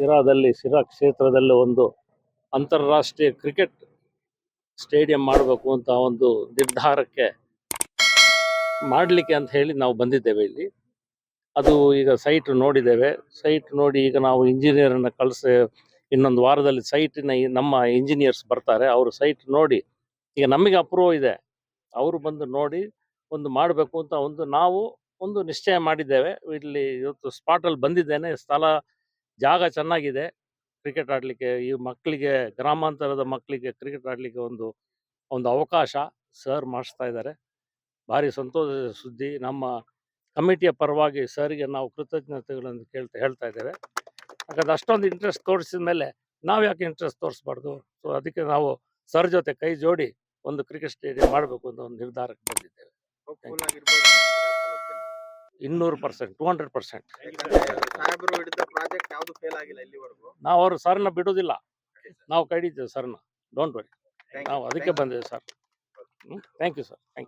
ಶಿರಾದಲ್ಲಿ, ಶಿರಾ ಕ್ಷೇತ್ರದಲ್ಲಿ ಒಂದು ಅಂತಾರಾಷ್ಟ್ರೀಯ ಕ್ರಿಕೆಟ್ ಸ್ಟೇಡಿಯಂ ಮಾಡಬೇಕು ಅಂತ ಒಂದು ನಿರ್ಧಾರಕ್ಕೆ ಮಾಡಲಿಕ್ಕೆ ಅಂತ ಹೇಳಿ ನಾವು ಬಂದಿದ್ದೇವೆ ಇಲ್ಲಿ. ಅದು ಈಗ ಸೈಟ್ ನೋಡಿದ್ದೇವೆ. ಸೈಟ್ ನೋಡಿ ಈಗ ನಾವು ಇಂಜಿನಿಯರನ್ನು ಕಳಿಸಿ, ಇನ್ನೊಂದು ವಾರದಲ್ಲಿ ಸೈಟಿನ ನಮ್ಮ ಇಂಜಿನಿಯರ್ಸ್ ಬರ್ತಾರೆ. ಅವರು ಸೈಟ್ ನೋಡಿ, ಈಗ ನಮಗೆ ಅಪ್ರೂವ್ ಇದೆ. ಅವರು ಬಂದು ನೋಡಿ ಒಂದು ಮಾಡಬೇಕು ಅಂತ ಒಂದು ನಾವು ಒಂದು ನಿಶ್ಚಯ ಮಾಡಿದ್ದೇವೆ. ಇಲ್ಲಿ ಇವತ್ತು ಸ್ಪಾಟಲ್ಲಿ ಬಂದಿದ್ದೇನೆ. ಸ್ಥಳ ಜಾಗ ಚೆನ್ನಾಗಿದೆ. ಕ್ರಿಕೆಟ್ ಆಡಲಿಕ್ಕೆ ಈ ಮಕ್ಕಳಿಗೆ ಗ್ರಾಮಾಂತರದ ಮಕ್ಕಳಿಗೆ ಕ್ರಿಕೆಟ್ ಆಡಲಿಕ್ಕೆ ಒಂದು ಒಂದು ಅವಕಾಶ ಸರ್ ಮಾಡಿಸ್ತಾ ಇದ್ದಾರೆ. ಭಾರಿ ಸಂತೋಷದ ಸುದ್ದಿ. ನಮ್ಮ ಕಮಿಟಿಯ ಪರವಾಗಿ ಸರ್ಗೆ ನಾವು ಕೃತಜ್ಞತೆಗಳನ್ನು ಕೇಳ್ತಾ ಹೇಳ್ತಾ ಇದ್ದೇವೆ. ಯಾಕಂದ್ರೆ ಅಷ್ಟೊಂದು ಇಂಟ್ರೆಸ್ಟ್ ತೋರಿಸಿದ ಮೇಲೆ ನಾವು ಯಾಕೆ ಇಂಟ್ರೆಸ್ಟ್ ತೋರಿಸ್ಬಾರ್ದು? ಸೊ ಅದಕ್ಕೆ ನಾವು ಸರ್ ಜೊತೆ ಕೈ ಜೋಡಿ ಒಂದು ಕ್ರಿಕೆಟ್ ಸ್ಟೇಡಿಯಂ ಮಾಡಬೇಕು ಅಂತ ಒಂದು ನಿರ್ಧಾರಕ್ಕೆ ಬಂದಿದ್ದೇವೆ. ಇನ್ನೂರು percent two hundred percent. Project ಯಾವುದು ಫೇಲ್ ಆಗಿಲ್ಲ ಇಲ್ಲಿವರೆಗೂ. ನಾವು ಅವರು ಸರ್ನ ಬಿಡೋದಿಲ್ಲ. ನಾವು ಕಡಿತೇವೆ ಸರ್ನ ಡೋಂಟ್ ವರಿ ನಾವು ಅದಕ್ಕೆ. ಬಂದಿದ್ದೇವೆ sir thank you sir thank you